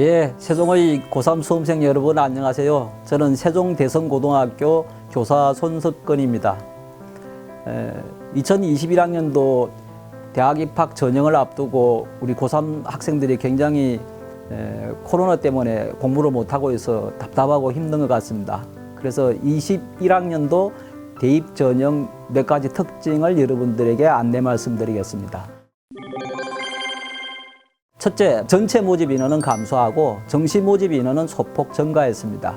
예, 세종의 고3 수험생 여러분 안녕하세요. 저는 세종 대성고등학교 교사 손석건입니다. 에, 2021학년도 대학 입학 전형을 앞두고 우리 고3 학생들이 굉장히 에, 코로나 때문에 공부를 못하고 있어 답답하고 힘든 것 같습니다. 그래서 21학년도 대입 전형 몇 가지 특징을 여러분들에게 안내 말씀드리겠습니다. 첫째, 전체 모집 인원은 감소하고 정시 모집 인원은 소폭 증가했습니다.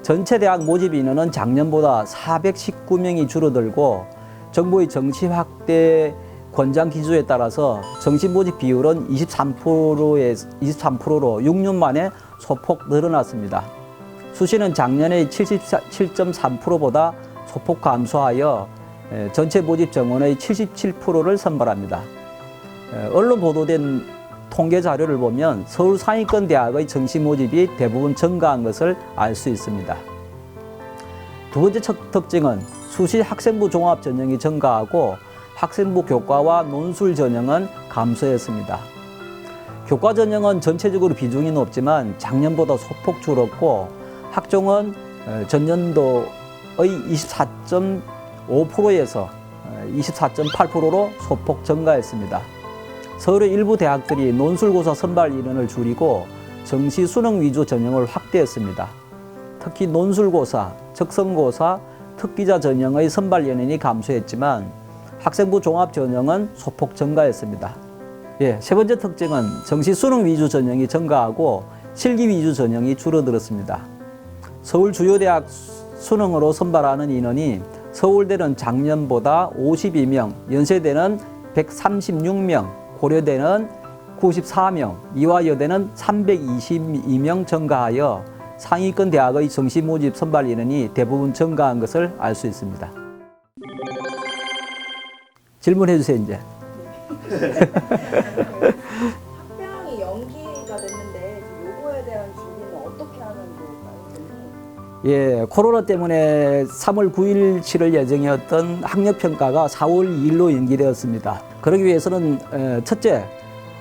전체 대학 모집 인원은 작년보다 419명이 줄어들고 정부의 정시 확대 권장 기조에 따라서 정시 모집 비율은 23%에 23%로 6년 만에 소폭 늘어났습니다. 수시는 작년의 77.3%보다 소폭 감소하여 에, 전체 모집 정원의 77%를 선발합니다. 에, 언론 보도된 통계 자료를 보면 서울 상위권 대학의 정시 모집이 대부분 증가한 것을 알 수 있습니다. 두 번째 첫 특징은 수시 학생부 종합 전형이 증가하고 학생부 교과와 논술 전형은 감소했습니다. 교과 전형은 전체적으로 비중이 높지만 작년보다 소폭 줄었고 학종은 어, 전년도의 24.5%에서 24.8%로 소폭 증가했습니다. 서울의 일부 대학들이 논술고사 선발 인원을 줄이고 정시 수능 위주 전형을 확대했습니다. 특히 논술고사, 적성고사, 특기자 전형의 선발 인원이 감소했지만 학생부 종합 전형은 소폭 증가했습니다. 예, 세 번째 특징은 정시 수능 위주 전형이 증가하고 실기 위주 전형이 줄어들었습니다. 서울 주요 대학 수능으로 선발하는 인원이 서울대는 작년보다 52명, 연세대는 136명, 고려대는 94명, 이화여대는 322명 증가하여 상위권 대학의 정시 모집 선발 인원이 대부분 증가한 것을 알 수 있습니다. 질문해 주세요, 이제. 예, 코로나 때문에 3월 9일 치를 예정이었던 학력평가가 4월 2일로 연기되었습니다. 그러기 위해서는 에, 첫째,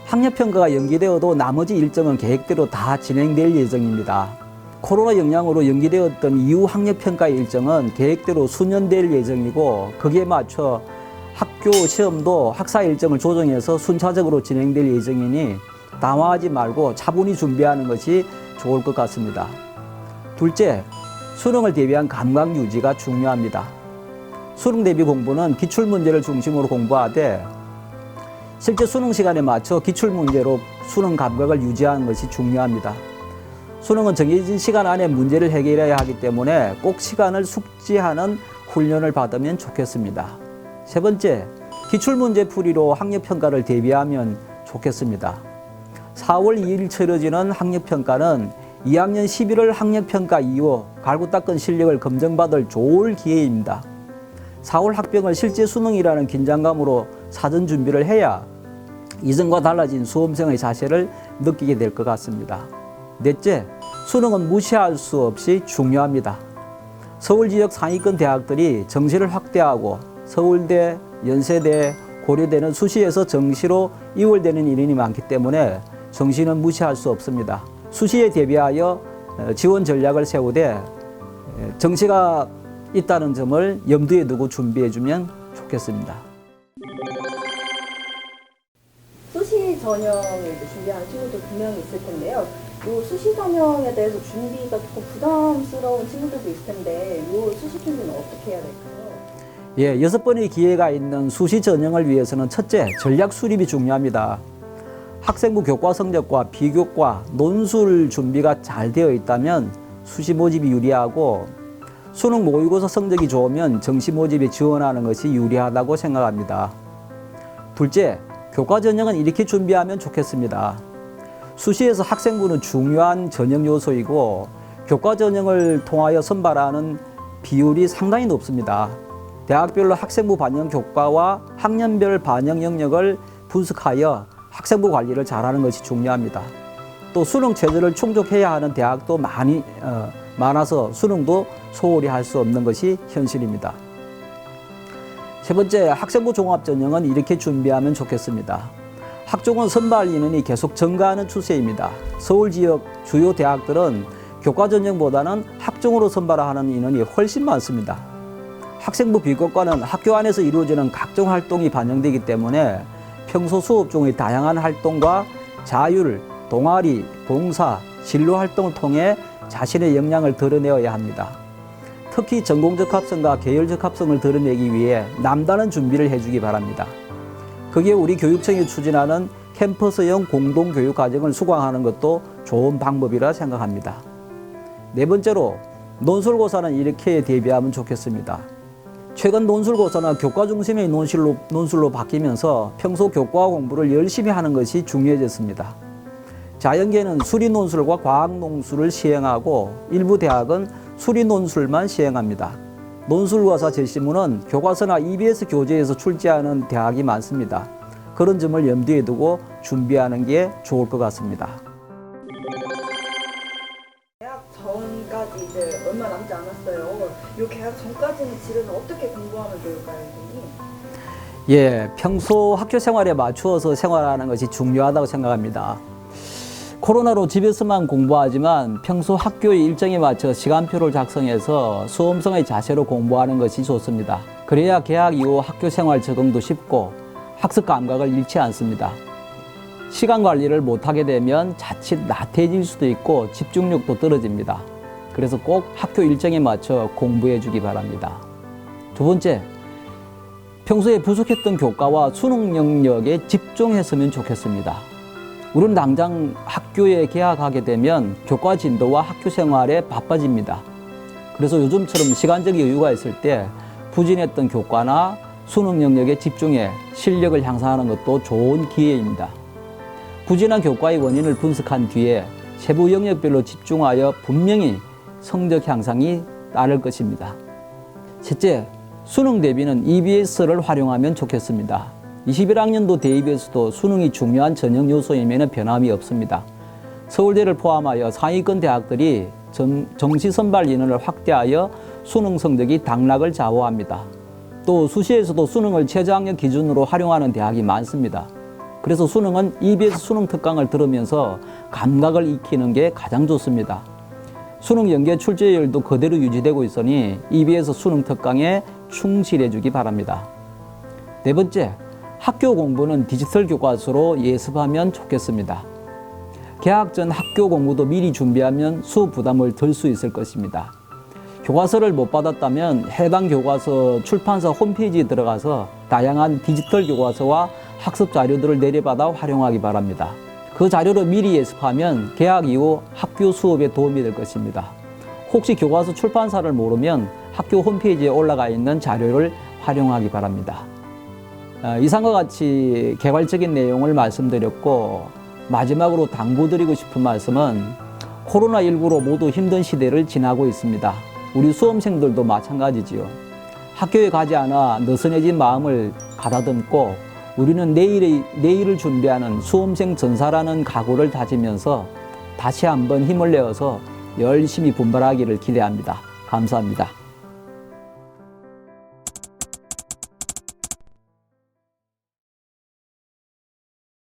학력평가가 연기되어도 나머지 일정은 계획대로 다 진행될 예정입니다. 코로나 영향으로 연기되었던 이후 학력평가 일정은 계획대로 수년될 예정이고 거기에 맞춰 학교 시험도 학사 일정을 조정해서 순차적으로 진행될 예정이니 당황하지 말고 차분히 준비하는 것이 좋을 것 같습니다. 둘째, 수능을 대비한 감각 유지가 중요합니다. 수능 대비 공부는 기출 문제를 중심으로 공부하되 실제 수능 시간에 맞춰 기출 문제로 수능 감각을 유지하는 것이 중요합니다. 수능은 정해진 시간 안에 문제를 해결해야 하기 때문에 꼭 시간을 숙지하는 훈련을 받으면 좋겠습니다. 세 번째, 기출 문제 풀이로 학력 평가를 대비하면 좋겠습니다. 4월 2일 치러지는 학력평가는 2학년 11월 학력평가 이후 갈고 닦은 실력을 검증받을 좋을 기회입니다. 4월 학병을 실제 수능이라는 긴장감으로 사전 준비를 해야 이전과 달라진 수험생의 자세를 느끼게 될 것 같습니다. 넷째, 수능은 무시할 수 없이 중요합니다. 서울 지역 상위권 대학들이 정시를 확대하고 서울대, 연세대, 고려대는 수시에서 정시로 이월되는 인원이 많기 때문에 정시는 무시할 수 없습니다. 수시에 대비하여 어, 지원 전략을 세우되 에, 정시가 있다는 점을 염두에 두고 준비해 주면 좋겠습니다. 수시 전형을 준비하는 친구들 분명히 있을 텐데요. 요 수시 전형에 대해서 준비가 조금 부담스러운 친구들도 있을 텐데 요 수시 준비는 어떻게 해야 될까요? 예, 여섯 번의 기회가 있는 수시 전형을 위해서는 첫째, 전략 수립이 중요합니다. 학생부 교과 성적과 비교과, 논술 준비가 잘 되어 있다면 수시 모집이 유리하고 수능 모의고사 성적이 좋으면 정시 모집에 지원하는 것이 유리하다고 생각합니다. 둘째, 교과 전형은 이렇게 준비하면 좋겠습니다. 수시에서 학생부는 중요한 전형 요소이고 교과 전형을 통하여 선발하는 비율이 상당히 높습니다. 대학별로 학생부 반영 교과와 학년별 반영 영역을 분석하여 학생부 관리를 잘하는 것이 중요합니다. 또 수능 체제를 충족해야 하는 대학도 많이 어, 많아서 수능도 소홀히 할 수 없는 것이 현실입니다. 세 번째, 학생부 종합전형은 이렇게 준비하면 좋겠습니다. 학종은 선발 인원이 계속 증가하는 추세입니다. 서울 지역 주요 대학들은 교과 전형보다는 학종으로 선발하는 인원이 훨씬 많습니다. 학생부 비교과는 학교 안에서 이루어지는 각종 활동이 반영되기 때문에 평소 수업 중의 다양한 활동과 자율, 동아리, 봉사, 진로 활동을 통해 자신의 역량을 드러내어야 합니다. 특히 전공적 합성과 계열적 합성을 드러내기 위해 남다른 준비를 해주기 바랍니다. 그게 우리 교육청이 추진하는 캠퍼스형 공동교육 과정을 수강하는 것도 좋은 방법이라 생각합니다. 네 번째로 논술고사는 이렇게 대비하면 좋겠습니다. 최근 논술고사는 교과 중심의 논술로, 논술로 바뀌면서 평소 교과 공부를 열심히 하는 것이 중요해졌습니다. 자연계는 수리 논술과 과학 논술을 시행하고 일부 대학은 수리 논술만 시행합니다. 논술고사 제시문은 교과서나 EBS 교재에서 출제하는 대학이 많습니다. 그런 점을 염두에 두고 준비하는 게 좋을 것 같습니다. 계약 전까지 이제 얼마 남지 않았어요. 이 계약 전까지는 지금 어떻게 공부하면 좋을까요, 선생님? 예, 평소 학교 생활에 맞추어서 생활하는 것이 중요하다고 생각합니다. 코로나로 집에서만 공부하지만 평소 학교의 일정에 맞춰 시간표를 작성해서 수험생의 자세로 공부하는 것이 좋습니다. 그래야 개학 이후 학교 생활 적응도 쉽고 학습 감각을 잃지 않습니다. 시간 관리를 못하게 되면 자칫 나태해질 수도 있고 집중력도 떨어집니다. 그래서 꼭 학교 일정에 맞춰 공부해 주기 바랍니다. 두 번째, 평소에 부족했던 교과와 수능 영역에 집중했으면 좋겠습니다. 우리는 당장 학교에 개학하게 되면 교과 진도와 학교 생활에 바빠집니다. 그래서 요즘처럼 시간적 여유가 있을 때 부진했던 교과나 수능 영역에 집중해 실력을 향상하는 것도 좋은 기회입니다. 부진한 교과의 원인을 분석한 뒤에 세부 영역별로 집중하여 분명히 성적 향상이 따를 것입니다. 셋째, 수능 대비는 EBS를 활용하면 좋겠습니다. 21학년도 대입에서도 수능이 중요한 전형 요소이면 변함이 없습니다. 서울대를 포함하여 상위권 대학들이 정, 정시 선발 인원을 확대하여 수능 성적이 당락을 좌우합니다. 또 수시에서도 수능을 최저학력 기준으로 활용하는 대학이 많습니다. 그래서 수능은 EBS 수능 특강을 들으면서 감각을 익히는 게 가장 좋습니다. 수능 연계 출제율도 그대로 유지되고 있으니 EBS 수능 특강에 충실해 주기 바랍니다. 네 번째, 학교 공부는 디지털 교과서로 예습하면 좋겠습니다. 개학 전 학교 공부도 미리 준비하면 수업 부담을 덜 수 있을 것입니다. 교과서를 못 받았다면 해당 교과서 출판사 홈페이지에 들어가서 다양한 디지털 교과서와 학습 자료들을 내려받아 활용하기 바랍니다. 그 자료를 미리 예습하면 개학 이후 학교 수업에 도움이 될 것입니다. 혹시 교과서 출판사를 모르면 학교 홈페이지에 올라가 있는 자료를 활용하기 바랍니다. 어, 이상과 같이 개괄적인 내용을 말씀드렸고 마지막으로 당부드리고 싶은 말씀은 코로나19로 모두 힘든 시대를 지나고 있습니다. 우리 수험생들도 마찬가지지요. 학교에 가지 않아 느슨해진 마음을 가다듬고 우리는 내일의, 내일을 준비하는 수험생 전사라는 각오를 다지면서 다시 한번 힘을 내어서 열심히 분발하기를 기대합니다. 감사합니다.